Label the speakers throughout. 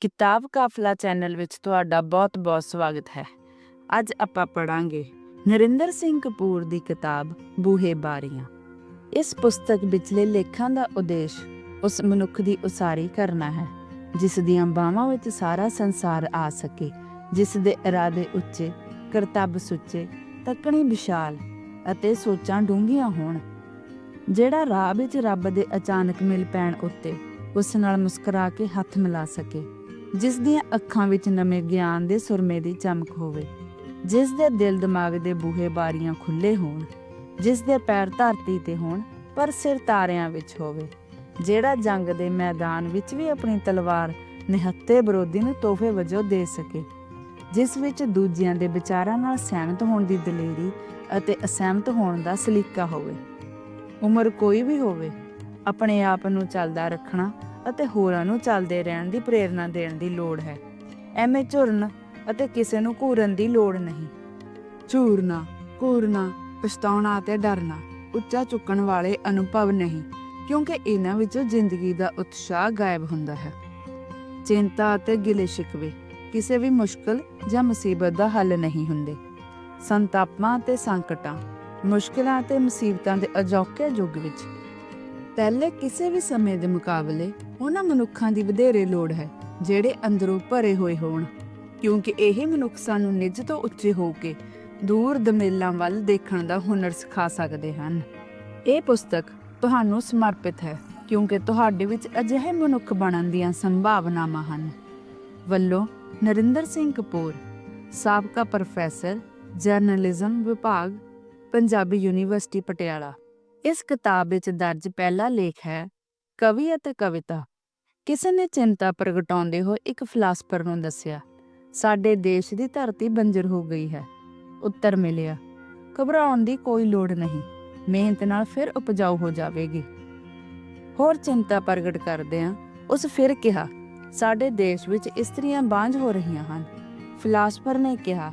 Speaker 1: ਕਿਤਾਬ ਕਾਫਲਾ ਚੈਨਲ ਵਿੱਚ ਤੁਹਾਡਾ ਬਹੁਤ-ਬਹੁਤ ਸਵਾਗਤ ਹੈ। ਅੱਜ ਆਪਾਂ ਪੜਾਂਗੇ ਨਰਿੰਦਰ ਸਿੰਘ ਕਪੂਰ ਦੀ ਕਿਤਾਬ ਬੂਹੇ ਬਾਰੀਆਂ। ਇਸ ਪੁਸਤਕ ਵਿਚਲੇ ਲੇਖਾਂ ਦਾ ਉਦੇਸ਼ ਉਸ ਮਨੁੱਖ ਦੀ ਉਸਾਰੀ ਕਰਨਾ ਹੈ, ਜਿਸ ਦੀਆਂ ਬਾਹਾਂ ਵਿੱਚ ਸਾਰਾ ਸੰਸਾਰ ਆ ਸਕੇ, ਜਿਸ ਦੇ ਇਰਾਦੇ ਉੱਚੇ ਕਰਤੱਵ ਸੁੱਚੇ, ਤੱਕਣੀ ਵਿਸ਼ਾਲ ਅਤੇ ਸੋਚਾਂ ਡੂੰਘੀਆਂ ਹੋਣ। ਜਿਹੜਾ ਰਾਹ ਵਿੱਚ ਰੱਬ ਦੇ ਅਚਾਨਕ ਮਿਲ ਪੈਣ ਉੱਤੇ ਉਸ ਨਾਲ ਮੁਸਕਰਾ ਕੇ ਹੱਥ ਮਿਲਾ ਸਕੇ ਜਿਸ ਦੀਆਂ ਅੱਖਾਂ ਵਿੱਚ ਨਵੇਂ ਗਿਆਨ ਦੇ ਸੁਰਮੇ ਦੀ ਚਮਕ ਹੋਵੇ, ਜਿਸ ਦੇ ਦਿਲ ਦਿਮਾਗ ਦੇ ਬੂਹੇ ਬਾਰੀਆਂ ਖੁੱਲੇ ਹੋਣ, ਜਿਸ ਦੇ ਪੈਰ ਧਰਤੀ ਤੇ ਹੋਣ, ਪਰ ਸਿਰ ਤਾਰਿਆਂ ਵਿੱਚ ਹੋਵੇ, ਜਿਹੜਾ ਜੰਗ ਦੇ ਮੈਦਾਨ ਵਿੱਚ ਵੀ ਆਪਣੀ ਤਲਵਾਰ ਨਿਹੱਤੇ ਵਿਰੋਧੀ ਨੂੰ ਤੋਹਫੇ ਵਜੋਂ ਦੇ ਸਕੇ, ਜਿਸ ਵਿੱਚ ਦੂਜਿਆਂ ਦੇ ਵਿਚਾਰਾਂ ਨਾਲ ਸਹਿਮਤ ਹੋਣ ਦੀ ਦਲੇਰੀ ਅਤੇ ਅਸਹਿਮਤ ਹੋਣ ਦਾ ਸਲੀਕਾ ਹੋਵੇ। ਉਮਰ ਕੋਈ ਵੀ ਹੋਵੇ, ਆਪਣੇ ਆਪ ਨੂੰ ਚੱਲਦਾ ਰੱਖਣਾ ਅਤੇ ਹੋਰਾਂ ਨੂੰ ਚੱਲਦੇ ਰਹਿਣ ਦੀ ਪ੍ਰੇਰਣਾ ਦੇਣ ਦੀ ਲੋੜ ਹੈ। ਐਵੇਂ ਝੁਰਨ ਅਤੇ ਕਿਸੇ ਨੂੰ ਘੂਰਨ ਦੀ ਲੋੜ ਨਹੀਂ। ਝੂਰਨਾ, ਘੂਰਨਾ, ਪਛਤਾਉਣਾ ਅਤੇ ਡਰਨਾ ਉੱਚਾ ਚੁੱਕਣ ਵਾਲੇ ਅਨੁਭਵ ਨਹੀਂ, ਕਿਉਂਕਿ ਇਹਨਾਂ ਵਿੱਚੋਂ ਜ਼ਿੰਦਗੀ ਦਾ ਉਤਸ਼ਾਹ ਗਾਇਬ ਹੁੰਦਾ ਹੈ। ਚਿੰਤਾ ਅਤੇ ਗਿਲੇ ਸ਼ਿਕਵੇ ਕਿਸੇ ਵੀ ਮੁਸ਼ਕਲ ਜਾਂ ਮੁਸੀਬਤ ਦਾ ਹੱਲ ਨਹੀਂ ਹੁੰਦੇ। ਸੰਤਾਪਾਂ ਤੇ ਸੰਕਟਾਂ, ਮੁਸ਼ਕਲਾਂ ਅਤੇ ਮੁਸੀਬਤਾਂ ਦੇ ਅਜੋਕੇ ਯੁੱਗ ਵਿੱਚ ਪਹਿਲੇ ਕਿਸੇ ਵੀ ਸਮੇਂ ਦੇ ਮੁਕਾਬਲੇ ਉਹਨਾਂ ਮਨੁੱਖਾਂ ਦੀ ਵਧੇਰੇ ਲੋੜ ਹੈ, ਜਿਹੜੇ ਅੰਦਰੋਂ ਭਰੇ ਹੋਏ ਹੋਣ। ਕਿਉਂਕਿ ਇਹ ਮਨੁੱਖ ਸਾਨੂੰ ਨਿੱਜ ਤੋਂ ਉੱਚੇ ਹੋ ਕੇ ਦੂਰ ਦਮੇਲਾਂ ਵੱਲ ਦੇਖਣ ਦਾ ਹੁਨਰ ਸਿਖਾ ਸਕਦੇ ਹਨ। ਇਹ ਪੁਸਤਕ ਤੁਹਾਨੂੰ ਸਮਰਪਿਤ ਹੈ, ਕਿਉਂਕਿ ਤੁਹਾਡੇ ਵਿੱਚ ਅਜਿਹੇ ਮਨੁੱਖ ਬਣਨ ਦੀਆਂ ਸੰਭਾਵਨਾਵਾਂ ਹਨ। ਵੱਲੋਂ ਨਰਿੰਦਰ ਸਿੰਘ ਕਪੂਰ, ਸਾਬਕਾ ਪ੍ਰੋਫੈਸਰ, ਜਰਨਲਿਜ਼ਮ ਵਿਭਾਗ, ਪੰਜਾਬੀ ਯੂਨੀਵਰਸਿਟੀ ਪਟਿਆਲਾ। ਇਸ ਕਿਤਾਬ ਵਿੱਚ ਦਰਜ ਪਹਿਲਾ ਲੇਖ ਹੈ, ਕਵੀ ਅਤੇ ਕਵਿਤਾ। ਕਿਸੇ ਨੇ ਚਿੰਤਾ ਪ੍ਰਗਟਾਉਂਦੇ ਹੋਏ ਇੱਕ ਫਿਲਾਸਫਰ ਨੂੰ ਦੱਸਿਆ, ਸਾਡੇ ਦੇਸ਼ ਦੀ ਧਰਤੀ ਬੰਜਰ ਹੋ ਗਈ ਹੈ। ਉੱਤਰ ਮਿਲਿਆ, ਘਬਰਾਉਣ ਦੀ ਕੋਈ ਲੋੜ ਨਹੀਂ, ਮਿਹਨਤ ਨਾਲ ਫਿਰ ਉਪਜਾਊ ਹੋ ਜਾਵੇਗੀ। ਹੋਰ ਚਿੰਤਾ ਪ੍ਰਗਟ ਕਰਦਿਆਂ ਉਸ ਫਿਰ ਕਿਹਾ, ਸਾਡੇ ਦੇਸ਼ ਵਿੱਚ ਇਸਤਰੀਆਂ ਬਾਂਝ ਹੋ ਰਹੀਆਂ ਹਨ। ਫਿਲਾਸਫਰ ਨੇ ਕਿਹਾ,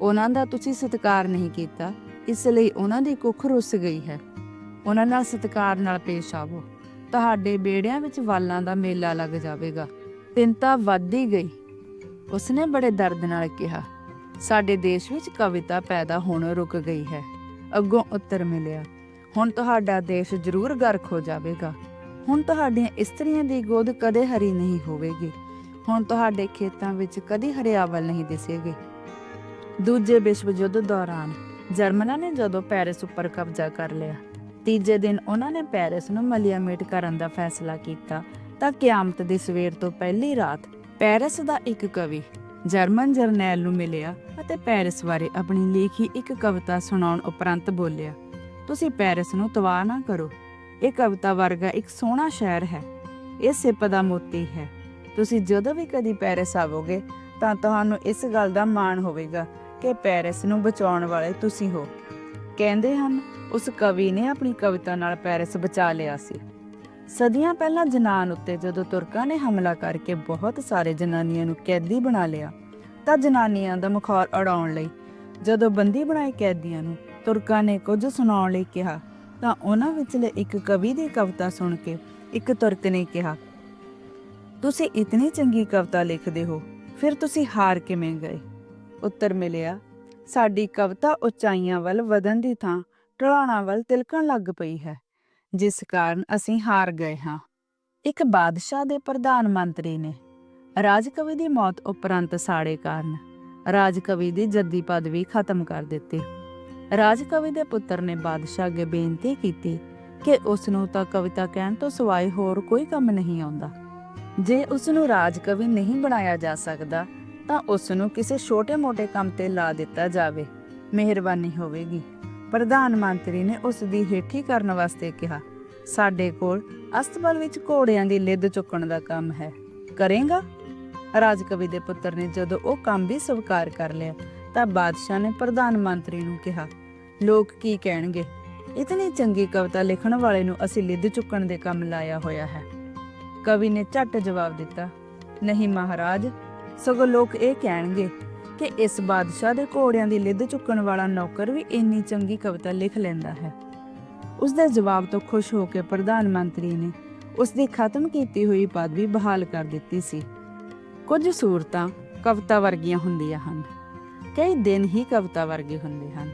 Speaker 1: ਉਹਨਾਂ ਦਾ ਤੁਸੀਂ ਸਤਿਕਾਰ ਨਹੀਂ ਕੀਤਾ, ਇਸ ਲਈ ਉਹਨਾਂ ਦੀ ਕੁੱਖ ਰੁੱਸ ਗਈ ਹੈ। ਉਹਨਾਂ ਨਾਲ ਸਤਿਕਾਰ ਨਾਲ ਪੇਸ਼ ਆਵੋ। ਤੁਹਾਡੇ ਬੇੜਿਆਂ ਵਿੱਚ ਵਾਲਾਂ ਦਾ ਮੇਲਾ ਲੱਗ ਜਾਵੇਗਾ। ਚਿੰਤਾ ਵੱਧਦੀ ਗਈ। ਉਸਨੇ ਬੜੇ ਦਰਦ ਨਾਲ ਕਿਹਾ, ਸਾਡੇ ਦੇਸ਼ ਵਿੱਚ ਕਵਿਤਾ ਪੈਦਾ ਹੋਣੋਂ ਰੁਕ ਗਈ ਹੈ। ਅੱਗੋਂ ਉੱਤਰ ਮਿਲਿਆ, ਹੁਣ ਤੁਹਾਡਾ ਦੇਸ਼ ਜ਼ਰੂਰ ਗਰਕ ਹੋ ਜਾਵੇਗਾ। ਹੁਣ ਤੁਹਾਡੀਆਂ ਇਸਤਰੀਆਂ ਦੀ ਗੋਦ ਕਦੇ ਹਰੀ ਨਹੀਂ ਹੋਵੇਗੀ। ਹੁਣ ਤੁਹਾਡੇ ਖੇਤਾਂ ਵਿੱਚ ਕਦੇ ਹਰਿਆਵਲ ਨਹੀਂ ਦਿਸੇਗੀ। ਦੂਜੇ ਵਿਸ਼ਵ ਯੁੱਧ ਦੌਰਾਨ ਜਰਮਨਾਂ ਨੇ ਜਦੋਂ ਪੈਰਿਸ ਉੱਪਰ ਕਬਜ਼ਾ ਕਰ ਲਿਆ ਤੀਜੇ ਦਿਨ ਉਹਨਾਂ ਨੇ ਪੈਰਿਸ ਨੂੰ ਮਲੀਆਮੇਟ ਕਰਨ ਦਾ ਫੈਸਲਾ ਕੀਤਾ ਤਾਂ ਕਿਆਮਤ ਦੀ ਸਵੇਰ ਤੋਂ ਪਹਿਲੀ ਰਾਤ ਪੈਰਿਸ ਦਾ ਇੱਕ ਕਵੀ ਜਰਮਨ ਜਰਨੈਲ ਨੂੰ ਮਿਲਿਆ ਅਤੇ ਪੈਰਿਸ ਬਾਰੇ ਆਪਣੀ ਲਿਖੀ ਇੱਕ ਕਵਿਤਾ ਸੁਣਾਉਣ ਉਪਰੰਤ ਬੋਲਿਆ, ਤੁਸੀਂ ਪੈਰਿਸ ਨੂੰ ਤਬਾਹ ਨਾ ਕਰੋ। ਇਹ ਕਵਿਤਾ ਵਰਗਾ ਇੱਕ ਸੋਹਣਾ ਸ਼ਹਿਰ ਹੈ। ਇਹ ਸਿਪ ਦਾ ਮੋਤੀ ਹੈ। ਤੁਸੀਂ ਜਦੋਂ ਵੀ ਕਦੀ ਪੈਰਿਸ ਆਵੋਗੇ ਤਾਂ ਤੁਹਾਨੂੰ ਇਸ ਗੱਲ ਦਾ ਮਾਣ ਹੋਵੇਗਾ ਕਿ ਪੈਰਿਸ ਨੂੰ ਬਚਾਉਣ ਵਾਲੇ ਤੁਸੀਂ ਹੋ। ਕਹਿੰਦੇ ਹਨ, ਉਸ ਕਵੀ ਨੇ ਆਪਣੀ ਕਵਿਤਾ ਨਾਲ ਪੈਰਿਸ ਬਚਾ ਲਿਆ ਸੀ। ਸਦੀਆਂ ਪਹਿਲਾਂ ਜਨਾਨ ਉੱਤੇ ਜਦੋਂ ਤੁਰਕਾਂ ਨੇ ਹਮਲਾ ਕਰਕੇ ਬਹੁਤ ਸਾਰੇ ਜਨਾਨੀਆਂ ਨੂੰ ਕੈਦੀ ਬਣਾ ਲਿਆ, ਤਾਂ ਜਨਾਨੀਆਂ ਦਾ ਮੁਖੌਰ ਉਡਾਉਣ ਲਈ, ਜਦੋਂ ਬੰਦੀ ਬਣਾਏ ਕੈਦੀਆਂ ਨੂੰ, ਤੁਰਕਾਂ ਨੇ ਕੁਝ ਸੁਣਾਉਣ ਲਈ ਕਿਹਾ, ਤਾਂ ਉਹਨਾਂ ਵਿਚਲੇ ਇੱਕ ਕਵੀ ਦੀ ਕਵਿਤਾ ਸੁਣ ਕੇ ਇੱਕ ਤੁਰਕ ਨੇ ਕਿਹਾ, ਤੁਸੀਂ ਇਤਨੀ ਚੰਗੀ ਕਵਿਤਾ ਲਿਖਦੇ ਹੋ, ਫਿਰ ਤੁਸੀਂ ਹਾਰ ਕਿਵੇਂ ਗਏ? ਉੱਤਰ ਮਿਲਿਆ ਸਾਡੀ ਕਵਿਤਾ ਉਚਾਈਆਂ ਵੱਲ ਵਧਣ ਦੀ ਥਾਂ ਢਲਾਣਾ ਵੱਲ ਤਿਲਕਣ ਲੱਗ ਪਈ ਹੈ, ਜਿਸ ਕਾਰਨ ਅਸੀਂ ਹਾਰ ਗਏ ਹਾਂ। ਇੱਕ ਬਾਦਸ਼ਾਹ ਦੇ ਪ੍ਰਧਾਨ ਮੰਤਰੀ ਨੇ ਰਾਜਕਵੀ ਦੀ ਮੌਤ ਉਪਰੰਤ ਸਾੜੇ ਕਾਰਨ ਰਾਜਕਵੀ ਦੀ ਜੱਦੀ ਪਦਵੀ ਖਤਮ ਕਰ ਦਿੱਤੀ। ਰਾਜਕਵੀ ਦੇ ਪੁੱਤਰ ਨੇ ਬਾਦਸ਼ਾਹ ਅੱਗੇ ਬੇਨਤੀ ਕੀਤੀ ਕਿ ਉਸ ਨੂੰ ਤਾਂ ਕਵਿਤਾ ਕਹਿਣ ਤੋਂ ਸਿਵਾਏ ਹੋਰ ਕੋਈ ਕੰਮ ਨਹੀਂ ਆਉਂਦਾ। ਜੇ ਉਸ ਨੂੰ ਰਾਜਕਵੀ ਨਹੀਂ ਬਣਾਇਆ ਜਾ ਸਕਦਾ ਤਾਂ ਉਸ ਨੂੰ ਕਿਸੇ ਛੋਟੇ-ਮੋਟੇ ਕੰਮ ਤੇ ਲਾ ਦਿੱਤਾ ਜਾਵੇ। ਮਿਹਰਬਾਨੀ ਹੋਵੇਗੀ। ਪ੍ਰਧਾਨ ਮੰਤਰੀ ਨੇ ਉਸ ਦੀ ਹੇਠੀ ਕਰਨ ਵਾਸਤੇ ਕਿਹਾ, ਸਾਡੇ ਕੋਲ ਅਸਤਬਲ ਵਿੱਚ ਘੋੜਿਆਂ ਦੀ ਲਿੱਦ ਚੁੱਕਣ ਦਾ ਕੰਮ ਹੈ। ਕਰੇਗਾ? ਰਾਜਕਵੀ ਦੇ ਪੁੱਤਰ ਨੇ ਜਦੋਂ ਉਹ ਕੰਮ ਵੀ ਸਵੀਕਾਰ ਕਰ ਲਿਆ, ਤਾਂ ਬਾਦਸ਼ਾਹ ਨੇ ਪ੍ਰਧਾਨ ਮੰਤਰੀ ਨੂੰ ਕਿਹਾ, ਲੋਕ ਕੀ ਕਹਿਣਗੇ? ਇਤਨੀ ਚੰਗੀ ਕਵਿਤਾ ਲਿਖਣ ਵਾਲੇ ਨੂੰ ਅਸੀਂ ਲਿੱਦ ਚੁੱਕਣ ਦੇ ਕੰਮ ਲਾਇਆ ਹੋਇਆ ਹੈ। ਕਵੀ ਨੇ ਝੱਟ ਜਵਾਬ ਦਿੱਤਾ, ਨਹੀਂ ਮਹਾਰਾਜ ਸਗੋਂ ਲੋਕ ਇਹ ਕਹਿਣਗੇ ਕਿ ਇਸ ਬਾਦਸ਼ਾਹ ਦੇ ਘੋੜਿਆਂ ਦੀ ਲਿੱਦ ਚੁੱਕਣ ਵਾਲਾ ਨੌਕਰ ਵੀ ਇੰਨੀ ਚੰਗੀ ਕਵਿਤਾ ਲਿਖ ਲੈਂਦਾ ਹੈ। ਉਸ ਦੇ ਜਵਾਬ ਤੋਂ ਖੁਸ਼ ਹੋ ਕੇ ਪ੍ਰਧਾਨ ਮੰਤਰੀ ਨੇ ਉਸ ਦੀ ਖਤਮ ਕੀਤੀ ਹੋਈ ਪਦਵੀ ਬਹਾਲ ਕਰ ਦਿੱਤੀ ਸੀ। ਕੁਝ ਸੂਰਤਾਂ ਕਵਿਤਾ ਵਰਗੀਆਂ ਹੁੰਦੀਆਂ ਹਨ। ਕਈ ਦਿਨ ਹੀ ਕਵਿਤਾ ਵਰਗੇ ਹੁੰਦੇ ਹਨ।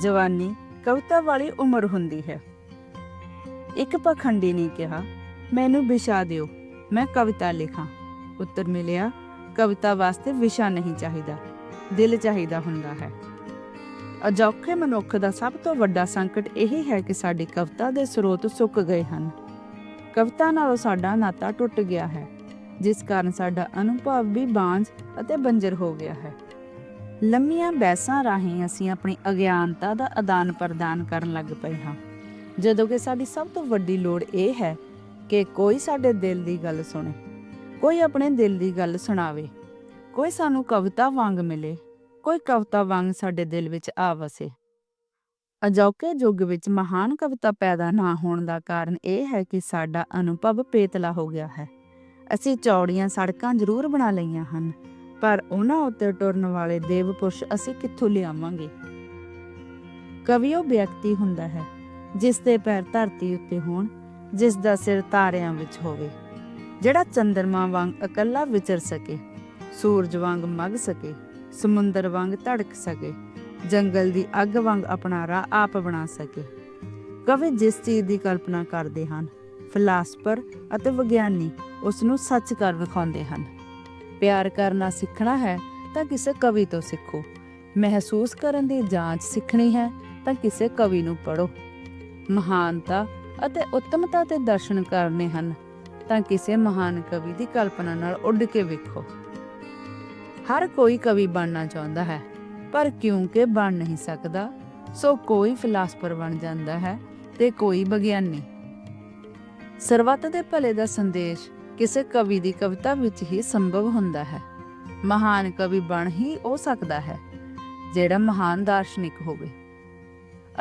Speaker 1: ਜਵਾਨੀ ਕਵਿਤਾ ਵਾਲੀ ਉਮਰ ਹੁੰਦੀ ਹੈ। ਇੱਕ ਪਖੰਡੀ ਨੇ ਕਿਹਾ, ਮੈਨੂੰ ਵਿਸ਼ਾ ਦਿਓ, ਮੈਂ ਕਵਿਤਾ ਲਿਖਾਂ। ਉੱਤਰ ਮਿਲਿਆ ਕਵਿਤਾ ਵਾਸਤੇ ਵਿਸ਼ਾ ਨਹੀਂ ਚਾਹੀਦਾ, ਦਿਲ ਚਾਹੀਦਾ ਹੁੰਦਾ ਹੈ। ਅਜੌਖੇ ਮਨੁੱਖ ਦਾ ਸਭ ਤੋਂ ਵੱਡਾ ਸੰਕਟ ਇਹ ਹੈ ਕਿ ਸਾਡੀ ਕਵਿਤਾ ਦੇ ਸਰੋਤ ਸੁੱਕ ਗਏ ਹਨ। ਕਵਿਤਾ ਨਾਲੋਂ ਸਾਡਾ ਨਾਤਾ ਟੁੱਟ ਗਿਆ ਹੈ, ਜਿਸ ਕਾਰਨ ਸਾਡਾ ਅਨੁਭਵ ਵੀ ਬਾਂਝ ਅਤੇ ਬੰਜਰ ਹੋ ਗਿਆ ਹੈ। ਲੰਮੀਆਂ ਬੈਸਾਂ ਰਾਹੀਂ ਅਸੀਂ ਆਪਣੀ ਅਗਿਆਨਤਾ ਦਾ ਆਦਾਨ ਪ੍ਰਦਾਨ ਕਰਨ ਲੱਗ ਪਏ ਹਾਂ, ਜਦੋਂ ਕਿ ਸਾਡੀ ਸਭ ਤੋਂ ਵੱਡੀ ਲੋੜ ਇਹ ਹੈ ਕਿ ਕੋਈ ਸਾਡੇ ਦਿਲ ਦੀ ਗੱਲ ਸੁਣੇ। ਕੋਈ ਆਪਣੇ ਦਿਲ ਦੀ ਗੱਲ ਸੁਣਾਵੇ, ਕੋਈ ਸਾਨੂੰ ਕਵਿਤਾ ਵਾਂਗ ਮਿਲੇ, ਕੋਈ ਕਵਿਤਾ ਵਾਂਗ ਸਾਡੇ ਦਿਲ ਵਿੱਚ ਆ ਵਸੇ। ਅਜੌਕੇ ਯੁੱਗ ਵਿੱਚ ਮਹਾਨ ਕਵਿਤਾ ਪੈਦਾ ਨਾ ਹੋਣ ਦਾ ਕਾਰਨ ਇਹ ਹੈ ਕਿ ਸਾਡਾ ਅਨੁਭਵ ਪੇਤਲਾ ਹੋ ਗਿਆ ਹੈ। ਅਸੀਂ ਚੌੜੀਆਂ ਸੜਕਾਂ ਜ਼ਰੂਰ ਬਣਾ ਲਈਆਂ ਹਨ, ਪਰ ਉਹਨਾਂ ਉੱਤੇ ਟੁਰਨ ਵਾਲੇ ਦੇਵ ਪੁਰਸ਼ ਅਸੀਂ ਕਿੱਥੋਂ ਲਿਆਵਾਂਗੇ? ਕਵੀ ਉਹ ਵਿਅਕਤੀ ਹੁੰਦਾ ਹੈ, ਜਿਸ ਦੇ ਪੈਰ ਧਰਤੀ ਉੱਤੇ ਹੋਣ, ਜਿਸ ਦਾ ਸਿਰ ਤਾਰਿਆਂ ਵਿੱਚ ਹੋਵੇ। ਜਿਹੜਾ ਚੰਦਰਮਾ ਵਾਂਗ ਇਕੱਲਾ ਵਿਚਰ ਸਕੇ, ਸੂਰਜ ਵਾਂਗ ਮਗ ਸਕੇ, ਸਮੁੰਦਰ ਵਾਂਗ ਧੜਕ ਸਕੇ, ਜੰਗਲ ਦੀ ਅੱਗ ਵਾਂਗ ਆਪਣਾ ਰਾਹ ਆਪ ਬਣਾ ਸਕੇ। ਕਵੀ ਜਿਸ ਚੀਜ਼ ਦੀ ਕਲਪਨਾ ਕਰਦੇ ਹਨ ਫਿਲਾਸਫਰ ਅਤੇ ਵਿਗਿਆਨੀ ਉਸ ਨੂੰ ਸੱਚ ਕਰ ਵਿਖਾਉਂਦੇ ਹਨ। ਪਿਆਰ ਕਰਨਾ ਸਿੱਖਣਾ ਹੈ ਤਾਂ ਕਿਸੇ ਕਵੀ ਤੋਂ ਸਿੱਖੋ। ਮਹਿਸੂਸ ਕਰਨ ਦੀ ਜਾਂਚ ਸਿੱਖਣੀ ਹੈ ਤਾਂ ਕਿਸੇ ਕਵੀ ਨੂੰ ਪੜੋ ਮਹਾਨਤਾ ਅਤੇ ਉੱਤਮਤਾ ਦੇ ਦਰਸ਼ਨ ਕਰਨੇ ਹਨ। ਤਾਂ ਕਿਸੇ ਮਹਾਨ ਕਵੀ ਦੀ ਕਲਪਨਾ ਨਾਲ ਉੱਡ ਕੇ ਵੇਖੋ। ਹਰ ਕੋਈ ਕਵੀ ਬਣਨਾ ਚਾਹੁੰਦਾ ਹੈ, ਪਰ ਕਿਉਂਕਿ ਬਣ ਨਹੀਂ ਸਕਦਾ, ਸੋ ਕੋਈ ਫਿਲਾਸਫਰ ਬਣ ਜਾਂਦਾ ਹੈ ਤੇ ਕੋਈ ਵਿਗਿਆਨੀ। ਸਰਬੱਤ ਦੇ ਭਲੇ ਦਾ ਸੰਦੇਸ਼ ਕਿਸੇ ਕਵੀ ਦੀ ਕਵਿਤਾ ਵਿੱਚ ਹੀ ਸੰਭਵ ਹੁੰਦਾ ਹੈ। ਮਹਾਨ ਕਵੀ ਬਣ ਹੀ ਹੋ ਸਕਦਾ ਹੈ, ਜਿਹੜਾ ਮਹਾਨ ਦਾਰਸ਼ਨਿਕ ਹੋਵੇ।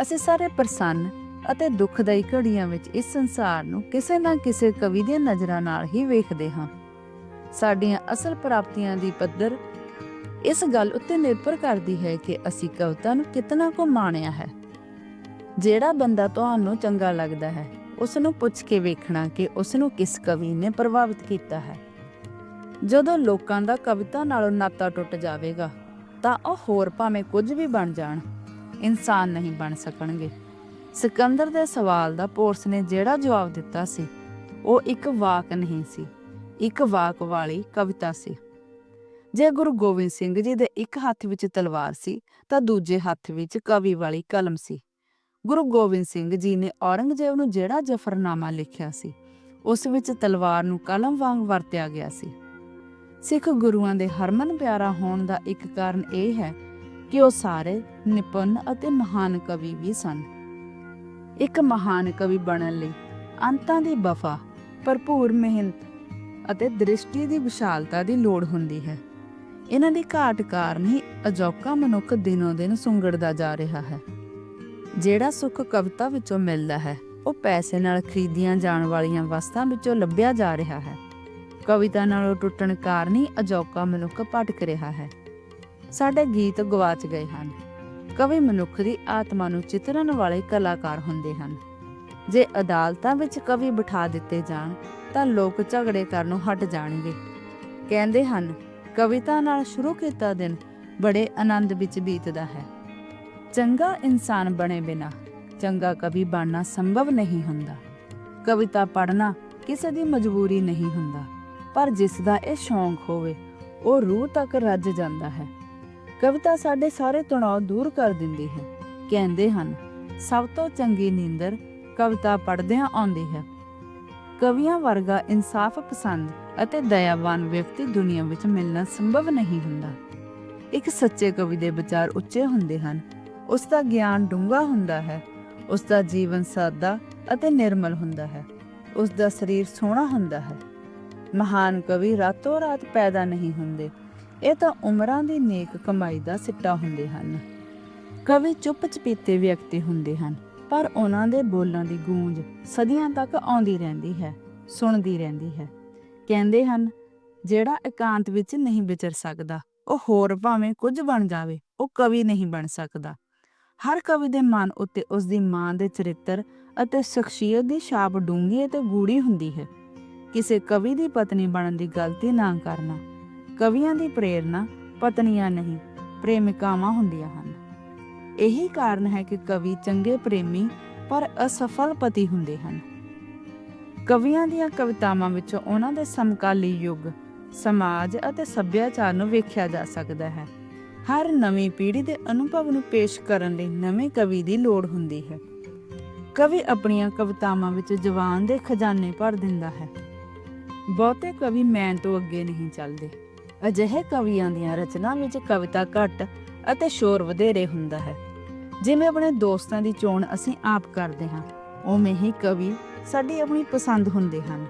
Speaker 1: ਅਸੀਂ ਸਾਰੇ ਪ੍ਰਸੰਨ ਅਤੇ ਦੁੱਖਦਾਈ ਘੜੀਆਂ ਵਿੱਚ ਇਸ ਸੰਸਾਰ ਨੂੰ ਕਿਸੇ ਨਾ ਕਿਸੇ ਕਵੀ ਦੀਆਂ ਨਜ਼ਰਾਂ ਨਾਲ ਹੀ ਵੇਖਦੇ ਹਾਂ। ਸਾਡੀਆਂ ਅਸਲ ਪ੍ਰਾਪਤੀਆਂ ਦੀ ਪੱਧਰ ਇਸ ਗੱਲ ਉੱਤੇ ਨਿਰਭਰ ਕਰਦੀ ਹੈ ਕਿ ਅਸੀਂ ਕਵਿਤਾ ਨੂੰ ਕਿਤਨਾ ਕੁ ਮਾਣਿਆ ਹੈ। ਜਿਹੜਾ ਬੰਦਾ ਤੁਹਾਨੂੰ ਚੰਗਾ ਲੱਗਦਾ ਹੈ ਉਸ ਨੂੰ ਪੁੱਛ ਕੇ ਵੇਖਣਾ ਕਿ ਉਸ ਨੂੰ ਕਿਸ ਕਵੀ ਨੇ ਪ੍ਰਭਾਵਿਤ ਕੀਤਾ ਹੈ। ਜਦੋਂ ਲੋਕਾਂ ਦਾ ਕਵਿਤਾ ਨਾਲੋਂ ਨਾਤਾ ਟੁੱਟ ਜਾਵੇਗਾ, ਤਾਂ ਉਹ ਹੋਰ ਭਾਵੇਂ ਕੁਝ ਵੀ ਬਣ ਜਾਣ, ਇਨਸਾਨ ਨਹੀਂ ਬਣ ਸਕਣਗੇ। ਸਿਕੰਦਰ ਦੇ ਸਵਾਲ ਦਾ ਪੋਰਸ ਨੇ ਜਿਹੜਾ ਜਵਾਬ ਦਿੱਤਾ ਸੀ, ਉਹ ਇੱਕ ਵਾਕ ਨਹੀਂ ਸੀ, ਇੱਕ ਵਾਕ ਵਾਲੀ ਕਵਿਤਾ ਸੀ। ਜੇ ਗੁਰੂ ਗੋਬਿੰਦ ਸਿੰਘ ਜੀ ਦੇ ਇੱਕ ਹੱਥ ਵਿੱਚ ਤਲਵਾਰ ਸੀ, ਤਾਂ ਦੂਜੇ ਹੱਥ ਵਿੱਚ ਕਵੀ ਵਾਲੀ ਕਲਮ ਸੀ। ਗੁਰੂ ਗੋਬਿੰਦ ਸਿੰਘ ਜੀ ਨੇ ਔਰੰਗਜ਼ੇਬ ਨੂੰ ਜਿਹੜਾ ਜਫਰਨਾਮਾ ਲਿਖਿਆ ਸੀ, ਉਸ ਵਿੱਚ ਤਲਵਾਰ ਨੂੰ ਕਲਮ ਵਾਂਗ ਵਰਤਿਆ ਗਿਆ ਸੀ। ਸਿੱਖ ਗੁਰੂਆਂ ਦੇ ਹਰਮਨ ਪਿਆਰਾ ਹੋਣ ਦਾ ਇੱਕ ਕਾਰਨ ਇਹ ਹੈ ਕਿ ਉਹ ਸਾਰੇ ਨਿਪੁੰਨ ਅਤੇ ਮਹਾਨ ਕਵੀ ਵੀ ਸਨ। ਇੱਕ ਮਹਾਨ ਕਵੀ ਬਣਨ ਲਈ ਅੰਤਾਂ ਦੀ ਵਫਾ, ਭਰਪੂਰ ਮਿਹਨਤ ਅਤੇ ਦ੍ਰਿਸ਼ਟੀ ਦੀ ਵਿਸ਼ਾਲਤਾ ਦੀ ਲੋੜ ਹੁੰਦੀ ਹੈ। ਇਹਨਾਂ ਦੀ ਘਾਟ ਕਾਰਨ ਹੀ ਅਜੋਕਾ ਮਨੁੱਖ ਦਿਨੋਂ ਦਿਨ ਸੁੰਗੜਦਾ ਜਾ ਰਿਹਾ ਹੈ। ਜਿਹੜਾ ਸੁੱਖ ਕਵਿਤਾ ਵਿੱਚੋਂ ਮਿਲਦਾ ਹੈ, ਉਹ ਪੈਸੇ ਨਾਲ ਖਰੀਦੀਆਂ ਜਾਣ ਵਾਲੀਆਂ ਵਸਤਾਂ ਵਿੱਚੋਂ ਲੱਭਿਆ ਜਾ ਰਿਹਾ ਹੈ। ਕਵਿਤਾ ਨਾਲੋਂ ਟੁੱਟਣ ਕਾਰਨ ਹੀ ਅਜੋਕਾ ਮਨੁੱਖ ਭਟਕ ਰਿਹਾ ਹੈ। ਸਾਡੇ ਗੀਤ ਗਵਾਚ ਗਏ ਹਨ। ਕਵੀ ਮਨੁੱਖ ਦੀ ਆਤਮਾ ਨੂੰ ਚਿਤਰਨ ਵਾਲੇ ਕਲਾਕਾਰ ਹੁੰਦੇ ਹਨ। ਜੇ ਅਦਾਲਤਾਂ ਵਿੱਚ ਕਵੀ ਬਿਠਾ ਦਿੱਤੇ ਜਾਣ, ਤਾਂ ਲੋਕ ਝਗੜੇ ਕਰਨੋਂ ਹਟ ਜਾਣਗੇ। ਕਹਿੰਦੇ ਹਨ, ਕਵਿਤਾ ਨਾਲ ਸ਼ੁਰੂ ਕੀਤਾ ਦਿਨ ਬੜੇ ਆਨੰਦ ਵਿੱਚ ਬੀਤਦਾ ਹੈ। ਚੰਗਾ ਇਨਸਾਨ ਬਣੇ ਬਿਨਾ ਚੰਗਾ ਕਵੀ ਬਣਨਾ ਸੰਭਵ ਨਹੀਂ ਹੁੰਦਾ। ਕਵਿਤਾ ਪੜ੍ਹਨਾ ਕਿਸੇ ਦੀ ਮਜਬੂਰੀ ਨਹੀਂ ਹੁੰਦਾ, ਪਰ ਜਿਸ ਦਾ ਇਹ ਸ਼ੌਂਕ ਹੋਵੇ, ਉਹ ਰੂਹ ਤੱਕ ਰੱਜ ਜਾਂਦਾ ਹੈ। ਕਵਿਤਾ ਸਾਡੇ ਸਾਰੇ ਤਣਾਅ ਦੂਰ ਕਰ ਦਿੰਦੀ ਹੈ। ਕਹਿੰਦੇ ਹਨ, ਸਭ ਤੋਂ ਚੰਗੀ ਨੀਂਦਰ ਕਵਿਤਾ ਪੜ੍ਹਦਿਆਂ ਆਉਂਦੀ ਹੈ। ਕਵੀਆਂ ਵਰਗਾ ਇਨਸਾਫ ਪਸੰਦ ਅਤੇ ਦਇਆਵਾਨ ਵਿਅਕਤੀ ਦੁਨੀਆ ਵਿੱਚ ਮਿਲਣਾ ਸੰਭਵ ਨਹੀਂ ਹੁੰਦਾ। ਇੱਕ ਸੱਚੇ ਕਵੀ ਦੇ ਵਿਚਾਰ ਉੱਚੇ ਹੁੰਦੇ ਹਨ। ਉਸ ਦਾ ਗਿਆਨ ਡੂੰਘਾ ਹੁੰਦਾ ਹੈ। ਉਸ ਦਾ ਜੀਵਨ ਸਾਦਾ ਅਤੇ ਨਿਰਮਲ ਹੁੰਦਾ ਹੈ। ਉਸ ਦਾ ਸਰੀਰ ਸੋਹਣਾ ਹੁੰਦਾ ਹੈ। ਮਹਾਨ ਕਵੀ ਰਾਤੋਂ ਰਾਤ ਪੈਦਾ ਨਹੀਂ ਹੁੰਦੇ। ਇਹ ਤਾਂ ਉਮਰਾਂ ਦੀ ਨੇਕ ਕਮਾਈ ਦਾ ਸਿੱਟਾ ਹੁੰਦੇ ਹਨ। ਕਵੀ ਚੁੱਪ ਚਪੀਤੇ ਵਿਅਕਤੀ ਹੁੰਦੇ ਹਨ, ਪਰ ਉਹਨਾਂ ਦੇ ਬੋਲਾਂ ਦੀ ਗੂੰਜ ਸਦੀਆਂ ਤੱਕ ਆਉਂਦੀ ਰਹਿੰਦੀ ਹੈ, ਸੁਣਦੀ ਰਹਿੰਦੀ ਹੈ। ਕਹਿੰਦੇ ਹਨ, ਜਿਹੜਾ ਇਕਾਂਤ ਵਿੱਚ ਨਹੀਂ ਵਿਚਰ ਸਕਦਾ, ਉਹ ਹੋਰ ਭਾਵੇਂ ਕੁਝ ਬਣ ਜਾਵੇ, ਉਹ ਕਵੀ ਨਹੀਂ ਬਣ ਸਕਦਾ। ਹਰ ਕਵੀ ਦੇ ਮਨ ਉੱਤੇ ਉਸ ਦੀ ਮਾਂ ਦੇ ਚਰਿੱਤਰ ਅਤੇ ਸ਼ਖਸੀਅਤ ਦੀ ਛਾਪ ਡੂੰਘੀ ਅਤੇ ਗੂੜੀ ਹੁੰਦੀ ਹੈ। ਕਿਸੇ ਕਵੀ ਦੀ ਪਤਨੀ ਬਣਨ ਦੀ ਗਲਤੀ ਨਾ ਕਰਨਾ ਕਵੀਆਂ ਦੀ ਪ੍ਰੇਰਣਾ ਪਤਨੀਆਂ ਨਹੀਂ, ਪ੍ਰੇਮਿਕਾਵਾਂ ਹੁੰਦੀਆਂ ਹਨ। ਇਹੀ ਕਾਰਨ ਹੈ ਕਿ ਕਵੀ ਚੰਗੇ ਪ੍ਰੇਮੀ ਪਰ ਅਸਫਲ ਪਤੀ ਹੁੰਦੇ ਹਨ। ਕਵੀਆਂ ਦੀਆਂ ਕਵਿਤਾਵਾਂ ਵਿੱਚੋਂ ਉਹਨਾਂ ਦੇ ਸਮਕਾਲੀ ਯੁੱਗ, ਸਮਾਜ ਅਤੇ ਸੱਭਿਆਚਾਰ ਨੂੰ ਵੇਖਿਆ ਜਾ ਸਕਦਾ ਹੈ। ਹਰ ਨਵੀਂ ਪੀੜ੍ਹੀ ਦੇ ਅਨੁਭਵ ਨੂੰ ਪੇਸ਼ ਕਰਨ ਲਈ ਨਵੇਂ ਕਵੀ ਦੀ ਲੋੜ ਹੁੰਦੀ ਹੈ। ਕਵੀ ਆਪਣੀਆਂ ਕਵਿਤਾਵਾਂ ਵਿੱਚ ਜਵਾਨ ਦੇ ਖਜ਼ਾਨੇ ਭਰ ਦਿੰਦਾ ਹੈ। ਬਹੁਤੇ ਕਵੀ ਮੈਨ ਤੋਂ ਅੱਗੇ ਨਹੀਂ ਚੱਲਦੇ। ਅਜਿਹੇ ਕਵੀਆਂ ਦੀਆਂ ਰਚਨਾ ਵਿੱਚ ਕਵਿਤਾ ਘੱਟ ਅਤੇ ਸ਼ੋਰ ਵਧੇਰੇ ਹੁੰਦਾ ਹੈ। ਜਿਵੇਂ ਆਪਣੇ ਦੋਸਤਾਂ ਦੀ ਚੋਣ ਅਸੀਂ ਆਪ ਕਰਦੇ ਹਾਂ, ਉਵੇਂ ਹੀ ਕਵੀ ਸਾਡੀ ਆਪਣੀ ਪਸੰਦ ਹੁੰਦੇ ਹਨ।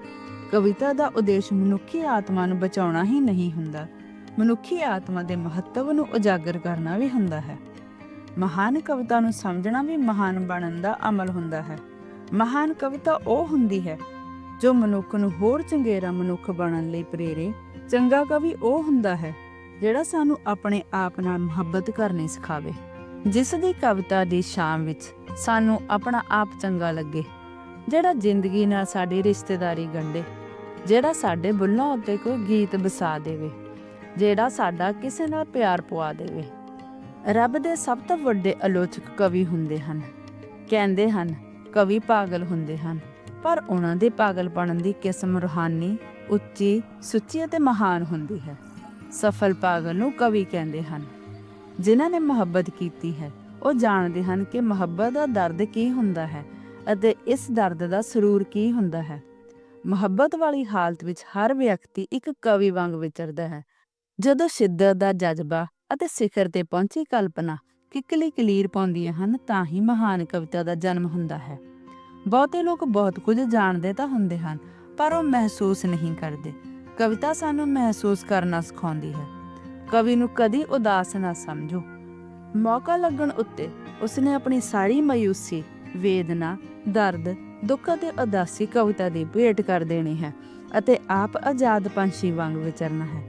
Speaker 1: ਕਵਿਤਾ ਦਾ ਉਦੇਸ਼ ਮਨੁੱਖੀ ਆਤਮਾ ਨੂੰ ਬਚਾਉਣਾ ਹੀ ਨਹੀਂ ਹੁੰਦਾ, ਮਨੁੱਖੀ ਆਤਮਾ ਦੇ ਮਹੱਤਵ ਨੂੰ ਉਜਾਗਰ ਕਰਨਾ ਵੀ ਹੁੰਦਾ ਹੈ। ਮਹਾਨ ਕਵਿਤਾ ਨੂੰ ਸਮਝਣਾ ਵੀ ਮਹਾਨ ਬਣਨ ਦਾ ਅਮਲ ਹੁੰਦਾ ਹੈ। ਮਹਾਨ ਕਵਿਤਾ ਉਹ ਹੁੰਦੀ ਹੈ ਜੋ ਮਨੁੱਖ ਨੂੰ ਹੋਰ ਚੰਗੇਰਾ ਮਨੁੱਖ ਬਣਨ ਲਈ ਪ੍ਰੇਰੇ ਚੰਗਾ ਕਵੀ ਉਹ ਹੁੰਦਾ ਹੈ ਜਿਹੜਾ ਸਾਨੂੰ ਆਪਣੇ ਆਪ ਨਾਲ ਮੁਹੱਬਤ ਕਰਨੀ ਸਿਖਾਵੇ। ਜਿਸ ਦੀ ਕਵਿਤਾ ਦੀ ਸ਼ਾਮ ਵਿੱਚ ਸਾਨੂੰ ਆਪਣਾ ਆਪ ਚੰਗਾ ਲੱਗੇ, ਜਿਹੜਾ ਜ਼ਿੰਦਗੀ ਨਾਲ ਸਾਡੀ ਰਿਸ਼ਤੇਦਾਰੀ ਗੰਢੇ, ਜਿਹੜਾ ਸਾਡੇ ਬੁੱਲਾਂ ਉੱਤੇ ਕੋਈ ਗੀਤ ਵਸਾ ਦੇਵੇ, ਜਿਹੜਾ ਸਾਡਾ ਕਿਸੇ ਨਾਲ ਪਿਆਰ ਪਵਾ ਦੇਵੇ। ਰੱਬ ਦੇ ਸਭ ਤੋਂ ਵੱਡੇ ਆਲੋਚਕ ਕਵੀ ਹੁੰਦੇ ਹਨ। ਕਹਿੰਦੇ ਹਨ, ਕਵੀ ਪਾਗਲ ਹੁੰਦੇ ਹਨ, ਪਰ ਉਹਨਾਂ ਦੇ ਪਾਗਲਪਣ ਦੀ ਕਿਸਮ ਰੂਹਾਨੀ ਉੱਚੀ, ਸੁੱਚੀ ਅਤੇ ਮਹਾਨ ਹੁੰਦੀ ਹੈ। ਸਫਲ ਪਾਗਲ ਨੂੰ ਕਵੀ ਕਹਿੰਦੇ ਹਨ। ਜਿਨ੍ਹਾਂ ਨੇ ਮੁਹੱਬਤ ਕੀਤੀ ਹੈ, ਉਹ ਜਾਣਦੇ ਹਨ ਕਿ ਮੁਹੱਬਤ ਦਾ ਦਰਦ ਕੀ ਹੁੰਦਾ ਹੈ ਅਤੇ ਇਸ ਦਰਦ ਦਾ ਸਰੂਰ ਕੀ ਹੁੰਦਾ ਹੈ। ਮੁਹੱਬਤ ਵਾਲੀ ਹਾਲਤ ਵਿੱਚ ਹਰ ਵਿਅਕਤੀ ਇੱਕ ਕਵੀ ਵਾਂਗ ਵਿਚਰਦਾ ਹੈ। ਜਦੋਂ ਸ਼ਿੱਦਤ ਦਾ ਜਜ਼ਬਾ ਅਤੇ ਸਿਖਰ ਤੇ ਪਹੁੰਚੀ ਕਲਪਨਾ ਕਿਕਲੀ ਕਲੀਰ ਪਾਉਂਦੀਆਂ ਹਨ, ਤਾਂ ਹੀ ਮਹਾਨ ਕਵਿਤਾ ਦਾ ਜਨਮ ਹੁੰਦਾ ਹੈ। ਬਹੁਤੇ ਲੋਕ ਬਹੁਤ ਕੁਝ ਜਾਣਦੇ ਤਾਂ ਹੁੰਦੇ ਹਨ ਪਰ ਉਹ ਮਹਿਸੂਸ ਨਹੀਂ ਕਰਦੇ। ਕਵਿਤਾ ਸਾਨੂੰ ਮਹਿਸੂਸ ਕਰਨਾ ਸਿਖਾਉਂਦੀ ਹੈ। ਕਵੀ ਨੂੰ ਕਦੀ ਉਦਾਸ ਨਾ ਸਮਝੋ। ਮੌਕਾ ਲੱਗਣ ਉੱਤੇ ਉਸਨੇ ਆਪਣੀ ਸਾਰੀ ਮਾਯੂਸੀ, ਵੇਦਨਾ, ਦਰਦ, ਦੁੱਖ ਅਤੇ ਉਦਾਸੀ ਕਵਿਤਾ ਦੀ ਭੇਟ ਕਰ ਦੇਣੀ ਹੈ ਅਤੇ ਆਪ ਆਜ਼ਾਦ ਪੰਛੀ ਵਾਂਗ ਵਿਚਰਨਾ ਹੈ।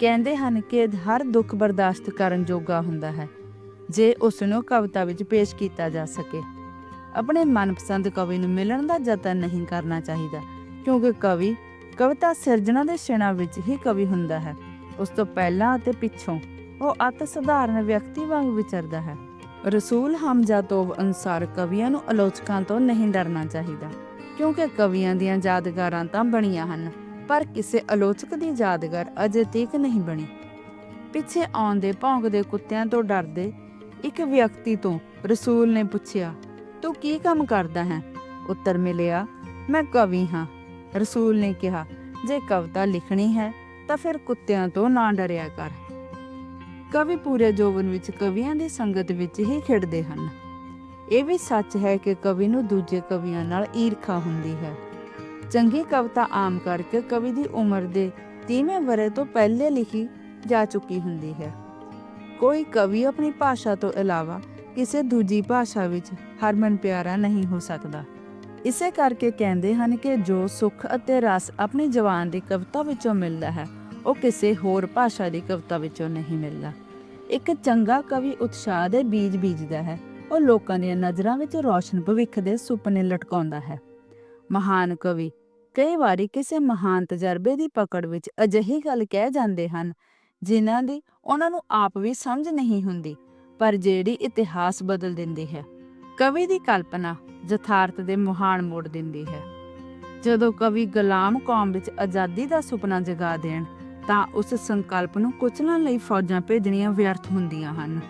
Speaker 1: ਕਹਿੰਦੇ ਹਨ ਕਿ ਹਰ ਦੁੱਖ ਬਰਦਾਸ਼ਤ ਕਰਨ ਜੋਗਾ ਹੁੰਦਾ ਹੈ, ਜੇ ਉਸ ਨੂੰ ਕਵਿਤਾ ਵਿੱਚ ਪੇਸ਼ ਕੀਤਾ ਜਾ ਸਕੇ। ਆਪਣੇ ਮਨਪਸੰਦ ਕਵੀ ਨੂੰ ਮਿਲਣ ਦਾ ਯਤਨ ਨਹੀਂ ਕਰਨਾ ਚਾਹੀਦਾ। ਕਿਉਂਕਿ ਕਵੀ, ਕਵਿਤਾ ਸਿਰਜਣਾ ਦੇ ਛਿਣਾ ਵਿੱਚ ਹੀ ਕਵੀ ਹੁੰਦਾ ਹੈ। ਉਸ ਤੋਂ ਪਹਿਲਾਂ ਅਤੇ ਪਿੱਛੋਂ ਉਹ ਅਤ ਸਧਾਰਨ ਵਿਅਕਤੀ ਵਾਂਗ ਵਿਚਰਦਾ ਹੈ। ਰਸੂਲ ਹਮਜ਼ਾ ਤੋਬ ਅਨਸਾਰ ਕਵੀਆਂ ਨੂੰ ਆਲੋਚਕਾਂ ਤੋਂ ਨਹੀਂ ਡਰਨਾ ਚਾਹੀਦਾ, ਕਿਉਂਕਿ ਕਵੀਆਂ ਦੀਆਂ ਯਾਦਗਾਰਾਂ ਤਾਂ ਬਣੀਆਂ ਹਨ, ਪਰ ਕਿਸੇ ਆਲੋਚਕ ਦੀ ਯਾਦਗਾਰ ਅਜੇ ਤੱਕ ਨਹੀਂ ਬਣੀ। ਪਿੱਛੇ ਆਉਂਦੇ ਭੌਂਕਦੇ ਕੁੱਤਿਆਂ ਤੋਂ ਡਰਦੇ ਇੱਕ ਵਿਅਕਤੀ ਤੋਂ ਰਸੂਲ ਨੇ ਪੁੱਛਿਆ, ਤੂੰ ਕੀ ਕੰਮ ਕਰਦਾ ਹੈ? ਉੱਤਰ ਮਿਲਿਆ, ਮੈਂ ਕਵੀ ਹਾਂ। ਰਸੂਲ ਨੇ ਕਿਹਾ, ਜੇ ਕਵਿਤਾ ਲਿਖਣੀ ਹੈ, ਤਾਂ ਫਿਰ ਕੁੱਤਿਆਂ ਤੋਂ ਨਾ ਡਰਿਆ ਕਰ। ਕਵੀ ਪੂਰੇ ਜੋਬਨ ਵਿੱਚ ਕਵੀਆਂ ਦੀ ਸੰਗਤ ਵਿੱਚ ਹੀ ਖਿੜਦੇ ਹਨ। ਇਹ ਵੀ ਸੱਚ ਹੈ ਕਿ ਕਵੀ ਨੂੰ ਦੂਜੇ ਕਵੀਆਂ ਨਾਲ ਈਰਖਾ ਹੁੰਦੀ ਹੈ। ਚੰਗੀ ਕਵਿਤਾ ਆਮ ਕਰਕੇ ਕਵੀ ਦੀ ਉਮਰ ਦੇ 30ਵੇਂ ਵਰੇ ਤੋਂ ਪਹਿਲੇ ਲਿਖੀ ਜਾ ਚੁੱਕੀ ਹੁੰਦੀ ਹੈ। ਕੋਈ ਕਵੀ ਆਪਣੀ ਭਾਸ਼ਾ ਤੋਂ ਇਲਾਵਾ ਕਿਸੇ ਦੂਜੀ ਭਾਸ਼ਾ ਵਿੱਚ ਹਰਮਨ ਪਿਆਰਾ ਨਹੀਂ ਹੋ ਸਕਦਾ। ਇਸੇ ਕਰਕੇ ਕਹਿੰਦੇ ਹਨ ਕਿ ਜੋ ਸੁੱਖ ਅਤੇ ਰਸ ਆਪਣੀ ਜ਼ਬਾਨ ਦੀ ਕਵਿਤਾ ਵਿੱਚੋਂ ਮਿਲਦਾ ਹੈ, ਉਹ ਕਿਸੇ ਹੋਰ ਭਾਸ਼ਾ ਦੀ ਕਵਿਤਾ ਵਿੱਚੋਂ ਨਹੀਂ ਮਿਲਦਾ। ਇੱਕ ਚੰਗਾ ਕਵੀ ਉਤਸ਼ਾਹ ਦੇ ਬੀਜ ਬੀਜਦਾ ਹੈ, ਉਹ ਲੋਕਾਂ ਦੀਆਂ ਨਜ਼ਰਾਂ ਵਿੱਚ ਰੋਸ਼ਨ ਭਵਿੱਖ ਦੇ ਸੁਪਨੇ ਲਟਕਾਉਂਦਾ ਹੈ। ਮਹਾਨ ਕਵੀ, ਕਈ ਵਾਰੀ ਕਿਸੇ ਮਹਾਨ ਤਜਰਬੇ ਦੀ ਪਕੜ ਵਿੱਚ ਅਜਿਹੀ ਗੱਲ ਕਹਿ ਜਾਂਦੇ ਹਨ, ਜਿਨ੍ਹਾਂ ਦੀ ਉਹਨਾਂ ਨੂੰ ਆਪ ਵੀ ਸਮਝ ਨਹੀਂ ਹੁੰਦੀ, ਪਰ ਜਿਹੜੀ ਇਤਿਹਾਸ ਬਦਲ ਦਿੰਦੀ ਹੈ। ਕਵੀ ਦੀ ਕਲਪਨਾ ਯਥਾਰਥ ਦੇ ਮੁਹਾਨ ਮੋੜ ਦਿੰਦੀ ਹੈ। ਜਦੋਂ ਕਵੀ ਗੁਲਾਮ ਕੌਮ ਵਿੱਚ ਆਜ਼ਾਦੀ ਦਾ ਸੁਪਨਾ ਜਗਾ ਦੇਣ, ਤਾਂ ਉਸ ਸੰਕਲਪ ਨੂੰ ਕੁਚਲਣ ਲਈ ਫੌਜਾਂ ਭੇਜਣੀਆਂ ਵਿਅਰਥ ਹੁੰਦੀਆਂ ਹਨ।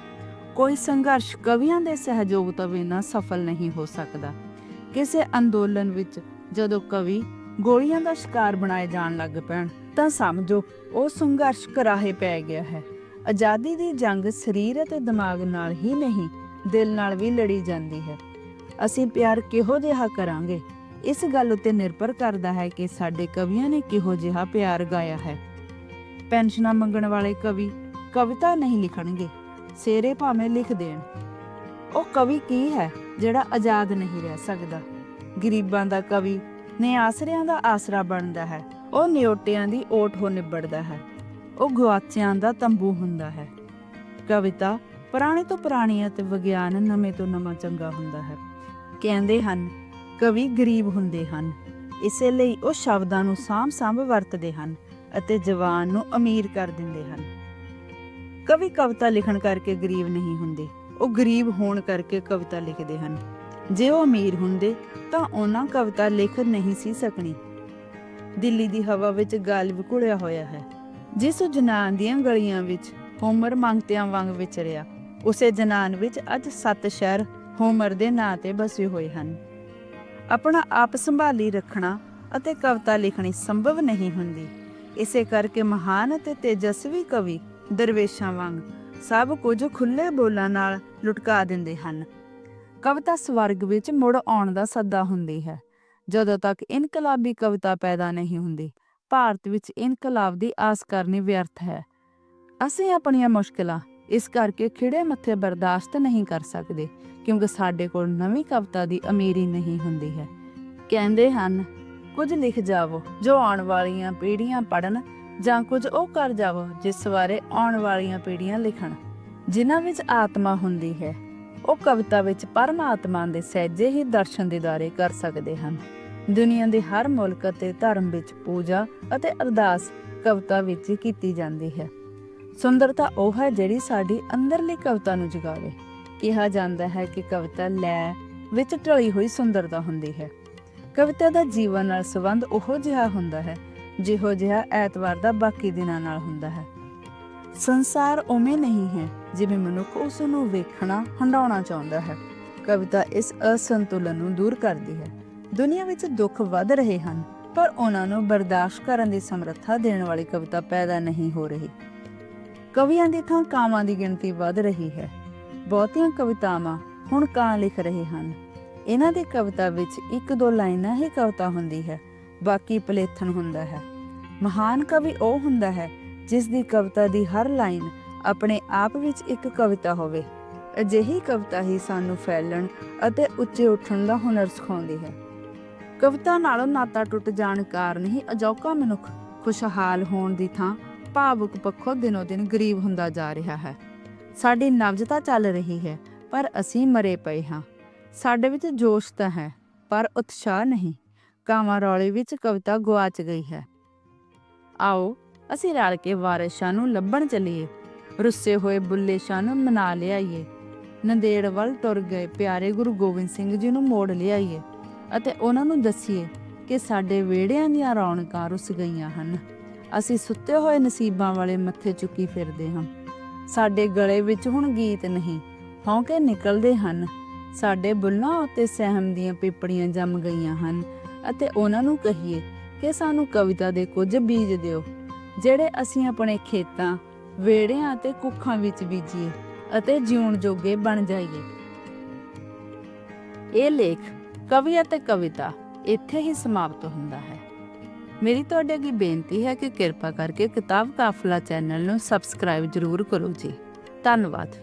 Speaker 1: ਕੋਈ ਸੰਘਰਸ਼ ਕਵੀਆਂ ਦੇ ਸਹਿਯੋਗ ਤੋਂ ਬਿਨਾਂ ਸਫਲ ਨਹੀਂ ਹੋ ਸਕਦਾ। ਕਿਸੇ ਅੰਦੋਲਨ ਵਿੱਚ ਜਦੋਂ ਕਵੀ ਗੋਲੀਆਂ ਦਾ ਸ਼ਿਕਾਰ ਬਣਾਏ ਜਾਣ ਲੱਗ ਪੈਣ, ਤਾਂ ਸਮਝੋ ਉਹ ਸੰਘਰਸ਼ ਕਰਾਹੇ ਪੈ ਗਿਆ ਹੈ। ਆਜ਼ਾਦੀ ਦੀ ਜੰਗ ਸਰੀਰ ਅਤੇ ਦਿਮਾਗ ਨਾਲ ਹੀ ਨਹੀਂ, ਦਿਲ ਨਾਲ ਵੀ ਲੜੀ ਜਾਂਦੀ ਹੈ। ਅਸੀਂ ਪਿਆਰ ਕਿਹੋ ਜਿਹਾ ਕਰਾਂਗੇ? ਇਸ ਗੱਲ ਉੱਤੇ ਨਿਰਭਰ ਕਰਦਾ ਹੈ ਕਿ ਸਾਡੇ ਕਵੀਆਂ ਨੇ ਕਿਹੋ ਜਿਹਾ ਪਿਆਰ ਗਾਇਆ ਹੈ। ਪੈਨਸ਼ਨਾਂ ਮੰਗਣ ਵਾਲੇ ਕਵੀ ਕਵਿਤਾ ਨਹੀਂ ਲਿਖਣਗੇ, ਸੇਰੇ ਭਾਵੇਂ ਲਿਖ ਦੇਣ। ਉਹ ਕਵੀ ਕੀ ਹੈ ਜਿਹੜਾ ਆਜ਼ਾਦ ਨਹੀਂ ਰਹਿ ਸਕਦਾ? ਗਰੀਬਾਂ ਦਾ ਕਵੀ ਨੇ ਆਸਰਿਆਂ ਦਾ ਆਸਰਾ ਬਣਦਾ ਹੈ। ਉਹ ਨਿਓਟਿਆਂ ਦੀ ਓਟ ਹੋ ਨਿਬੜਦਾ ਹੈ। ਉਹ ਗੁਆਚਿਆਂ ਦਾ ਤੰਬੂ ਹੁੰਦਾ ਹੈ। ਕਵਿਤਾ ਪੁਰਾਣੇ ਤੋਂ ਪੁਰਾਣੀ ਅਤੇ ਵਿਗਿਆਨ ਨਵੇਂ ਤੋਂ ਨਵਾਂ ਚੰਗਾ ਹੁੰਦਾ ਹੈ। ਕਹਿੰਦੇ ਹਨ, ਕਵੀ ਗਰੀਬ ਹੁੰਦੇ ਹਨ। ਇਸੇ ਲਈ ਉਹ ਸ਼ਬਦਾਂ ਨੂੰ ਸਾਂਭ-ਸਾਂਭ ਵਰਤਦੇ ਹਨ ਅਤੇ ਜਵਾਨ ਨੂੰ ਅਮੀਰ ਕਰ ਦਿੰਦੇ ਹਨ। ਕਵੀ ਕਵਿਤਾ ਲਿਖਣ ਕਰਕੇ ਗਰੀਬ ਨਹੀਂ ਹੁੰਦੇ। ਉਹ ਗਰੀਬ ਹੋਣ ਕਰਕੇ ਕਵਿਤਾ ਲਿਖਦੇ ਹਨ। ਜੇ ਉਹ ਅਮੀਰ ਹੁੰਦੇ, ਤਾਂ ਉਹਨਾਂ ਕਵਿਤਾ ਲਿਖ ਨਹੀਂ ਸੀ ਸਕਣੀ। ਦਿੱਲੀ ਦੀ ਹਵਾ ਵਿੱਚ ਗਾਲਿਬ ਘੁਲਿਆ ਹੋਇਆ ਹੈ। ਜਿਸ ਜਨਾਨ ਦੀਆਂ ਗਲੀਆਂ ਵਿੱਚ ਹੋਮਰ ਮੰਗਤਿਆਂ ਵਾਂਗ ਵਿਚਰਿਆ, ਉਸੇ ਜਨਾਨ ਵਿੱਚ ਅੱਜ ਸੱਤ ਸ਼ਹਿਰ ਹੋਮਰ ਦੇ ਨਾਂ ਤੇ ਬਸੇ ਹੋਏ ਹਨ। ਆਪਣਾ ਆਪ ਸੰਭਾਲੀ ਰੱਖਣਾ ਅਤੇ ਕਵਿਤਾ ਲਿਖਣੀ ਸੰਭਵ ਨਹੀਂ ਹੁੰਦੀ। ਇਸੇ ਕਰਕੇ ਮਹਾਨ ਅਤੇ ਤੇਜਸਵੀ ਕਵੀ ਦਰਵੇਸ਼ਾਂ ਵਾਂਗ ਸਭ ਕੁਝ ਖੁੱਲੇ ਬੋਲਾਂ ਨਾਲ ਲੁਟਕਾ ਦਿੰਦੇ ਹਨ। ਕਵਿਤਾ ਸਵਰਗ ਵਿੱਚ ਮੁੜ ਆਉਣ ਦਾ ਸੱਦਾ ਹੁੰਦੀ ਹੈ। ਜਦੋਂ ਤੱਕ ਇਨਕਲਾਬੀ ਕਵਿਤਾ ਪੈਦਾ ਨਹੀਂ ਹੁੰਦੀ, ਭਾਰਤ ਵਿੱਚ ਇਨਕਲਾਬ ਦੀ ਆਸ ਕਰਨੀ ਵਿਅਰਥ ਹੈ। ਅਸੀਂ ਆਪਣੀਆਂ ਮੁਸ਼ਕਲਾਂ ਇਸ ਕਰਕੇ ਖਿੜੇ ਮੱਥੇ ਬਰਦਾਸ਼ਤ ਨਹੀਂ ਕਰ ਸਕਦੇ। ਕਿਉਂਕਿ ਸਾਡੇ ਕੋਲ ਨਵੀਂ ਕਵਿਤਾ ਦੀ ਅਮੀਰੀ ਨਹੀਂ ਹੁੰਦੀ ਹੈ। ਕਹਿੰਦੇ ਹਨ, ਕੁਝ ਲਿਖ ਜਾਵੋ, ਜੋ ਆਉਣ ਵਾਲੀਆਂ ਪੀੜ੍ਹੀਆਂ ਪੜਨ ਜਾਂ ਕੁਝ ਉਹ ਕਰ ਜਾਵੋ, ਜਿਸ ਬਾਰੇ ਆਉਣ ਵਾਲੀਆਂ ਪੀੜ੍ਹੀਆਂ ਲਿਖਣ। ਜਿਨ੍ਹਾਂ ਵਿੱਚ ਆਤਮਾ ਹੁੰਦੀ ਹੈ, ਉਹ ਕਵਿਤਾ ਵਿੱਚ ਪਰਮਾਤਮਾ ਦੇ ਸਹਿਜੇ ਹੀ ਦਰਸ਼ਨ ਦੀਦਾਰੇ ਕਰ ਸਕਦੇ ਹਨ। ਦੁਨੀਆ ਦੇ ਹਰ ਮੁਲਕ ਅਤੇ ਧਰਮ ਵਿੱਚ ਪੂਜਾ ਅਤੇ ਅਰਦਾਸ ਕਵਿਤਾ ਵਿੱਚ ਕੀਤੀ ਜਾਂਦੀ ਹੈ। ਸੁੰਦਰਤਾ ਉਹ ਹੈ ਜਿਹੜੀ ਸਾਡੀ ਅੰਦਰਲੀ ਕਵਿਤਾ ਨੂੰ ਜਗਾਵੇ। ਕਿਹਾ ਜਾਂਦਾ ਹੈ ਕਿ ਕਵਿਤਾ ਲੈ ਵਿੱਚ ਢਲੀ ਹੋਈ ਸੁੰਦਰਤਾ ਹੁੰਦੀ ਹੈ। ਕਵਿਤਾ ਦਾ ਜੀਵਨ ਨਾਲ ਸੰਬੰਧ ਉਹੋ ਜਿਹਾ ਹੁੰਦਾ ਹੈ, ਜਿਹੋ ਜਿਹਾ ਐਤਵਾਰ ਦਾ ਬਾਕੀ ਦਿਨਾਂ ਨਾਲ ਹੁੰਦਾ ਹੈ। ਸੰਸਾਰ ਉਵੇਂ ਨਹੀਂ ਹੈ ਜਿਵੇਂ ਮਨੁੱਖ ਉਸ ਨੂੰ ਵੇਖਣਾ ਹੰਡਾਉਣਾ ਚਾਹੁੰਦਾ ਹੈ। ਕਵਿਤਾ ਇਸ ਅਸੰਤੁਲਨ ਨੂੰ ਦੂਰ ਕਰਦੀ ਹੈ। ਦੁਨੀਆ ਵਿੱਚ ਦੁੱਖ ਵੱਧ ਰਹੇ ਹਨ, ਪਰ ਉਹਨਾਂ ਨੂੰ ਬਰਦਾਸ਼ਤ ਕਰਨ ਦੀ ਸਮਰੱਥਾ ਦੇਣ ਵਾਲੀ ਕਵਿਤਾ ਪੈਦਾ ਨਹੀਂ ਹੋ ਰਹੀ। ਕਵੀਆਂ ਦੀ ਥਾਂ ਕਾਮਾਂ ਦੀ ਗਿਣਤੀ ਵੱਧ ਰਹੀ ਹੈ। ਬਹੁਤੀਆਂ ਕਵਿਤਾਵਾਂ ਹੁਣ ਕਾਂ ਲਿਖ ਰਹੇ ਹਨ। ਇਹਨਾਂ ਦੀ ਕਵਿਤਾ ਵਿੱਚ ਇੱਕ ਦੋ ਲਾਈਨਾਂ ਹੀ ਕਵਿਤਾ ਹੁੰਦੀ ਹੈ, ਬਾਕੀ ਪਲੇਥਨ ਹੁੰਦਾ ਹੈ। ਮਹਾਨ ਕਵੀ ਉਹ ਹੁੰਦਾ ਹੈ ਜਿਸ ਦੀ ਕਵਿਤਾ ਦੀ ਹਰ ਲਾਈਨ ਆਪਣੇ ਆਪ ਵਿੱਚ ਇੱਕ ਕਵਿਤਾ ਹੋਵੇ। ਅਜਿਹੀ ਕਵਿਤਾ ਹੀ ਸਾਨੂੰ ਫੈਲਣ ਅਤੇ ਉੱਚੇ ਉੱਠਣ ਦਾ ਹੁਨਰ ਸਿਖਾਉਂਦੀ ਹੈ। ਕਵਿਤਾ ਨਾਲੋਂ ਨਾਤਾ ਟੁੱਟ ਜਾਣ ਕਾਰਨ ਹੀ ਅਜੌਕਾ ਮਨੁੱਖ ਖੁਸ਼ਹਾਲ ਹੋਣ ਦੀ ਥਾਂ ਭਾਵੁਕ ਪੱਖੋਂ ਦਿਨੋ ਦਿਨ ਗਰੀਬ ਹੁੰਦਾ ਜਾ ਰਿਹਾ ਹੈ। ਸਾਡੀ ਨਵਜਤਾ ਚੱਲ ਰਹੀ ਹੈ, ਪਰ ਅਸੀਂ ਮਰੇ ਪਏ ਹਾਂ। ਸਾਡੇ ਵਿੱਚ ਜੋਸ਼ ਤਾਂ ਹੈ, ਪਰ ਉਤਸ਼ਾਹ ਨਹੀਂ। ਕਾਵਾਂ ਰੌਲੇ ਵਿੱਚ ਕਵਿਤਾ ਗੁਆਚ ਗਈ ਹੈ। ਆਓ, ਅਸੀਂ ਰਲ ਕੇ ਵਾਰਿਸਾਂ ਨੂੰ ਲੱਭਣ ਚੱਲੀਏ। ਰੁੱਸੇ ਹੋਏ ਬੁੱਲੇ ਸ਼ਾਹ ਨੂੰ ਮਨਾ ਲਿਆਈਏ। ਨੰਦੇੜ ਵੱਲ ਤੁਰ ਗਏ ਪਿਆਰੇ ਗੁਰੂ ਗੋਬਿੰਦ ਸਿੰਘ ਜੀ ਨੂੰ ਮੋੜ ਲਿਆਈਏ ਅਤੇ ਉਹਨਾਂ ਨੂੰ ਦੱਸੀਏ ਕਿ ਸਾਡੇ ਵਿਹੜਿਆਂ ਦੀਆਂ ਰੌਣਕਾਂ ਰੁੱਸ ਗਈਆਂ ਹਨ। ਅਸੀਂ ਸੁੱਤੇ ਹੋਏ ਨਸੀਬਾਂ ਵਾਲੇ ਮੱਥੇ ਚੁੱਕੀ ਫਿਰਦੇ ਹਾਂ। ਸਾਡੇ ਗਲੇ ਵਿੱਚ ਹੁਣ ਗੀਤ ਨਹੀਂ ਹੌਂਕੇ ਨਿਕਲਦੇ ਹਨ। ਸਾਡੇ ਬੁੱਲਾਂ ਉੱਤੇ ਸਹਿਮ ਦੀਆਂ ਪੀਪੜੀਆਂ ਜੰਮ ਗਈਆਂ ਹਨ ਅਤੇ ਉਹਨਾਂ ਨੂੰ ਕਹੀਏ ਕਿ ਸਾਨੂੰ ਕਵਿਤਾ ਦੇ ਕੁਝ ਬੀਜ ਦਿਓ, ਜਿਹੜੇ ਅਸੀਂ ਆਪਣੇ ਖੇਤਾਂ, ਵਿਹੜਿਆਂ ਅਤੇ ਕੁੱਖਾਂ ਵਿੱਚ ਬੀਜੀਏ ਅਤੇ ਜਿਉਣ ਜੋਗੇ ਬਣ ਜਾਈਏ। ਇਹ ਲੇਖ ਕਵੀ ਅਤੇ ਕਵਿਤਾ ਇੱਥੇ ਹੀ ਸਮਾਪਤ ਹੁੰਦਾ ਹੈ। ਮੇਰੀ ਤੁਹਾਡੇ ਅੱਗੇ ਬੇਨਤੀ ਹੈ ਕਿ ਕਿਰਪਾ ਕਰਕੇ ਕਿਤਾਬ ਕਾਫਲਾ ਚੈਨਲ ਨੂੰ ਸਬਸਕ੍ਰਾਈਬ ਜ਼ਰੂਰ ਕਰੋ ਜੀ। ਧੰਨਵਾਦ।